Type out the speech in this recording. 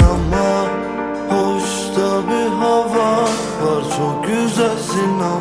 ama Hoşta bir hava var. Çok güzelsin ama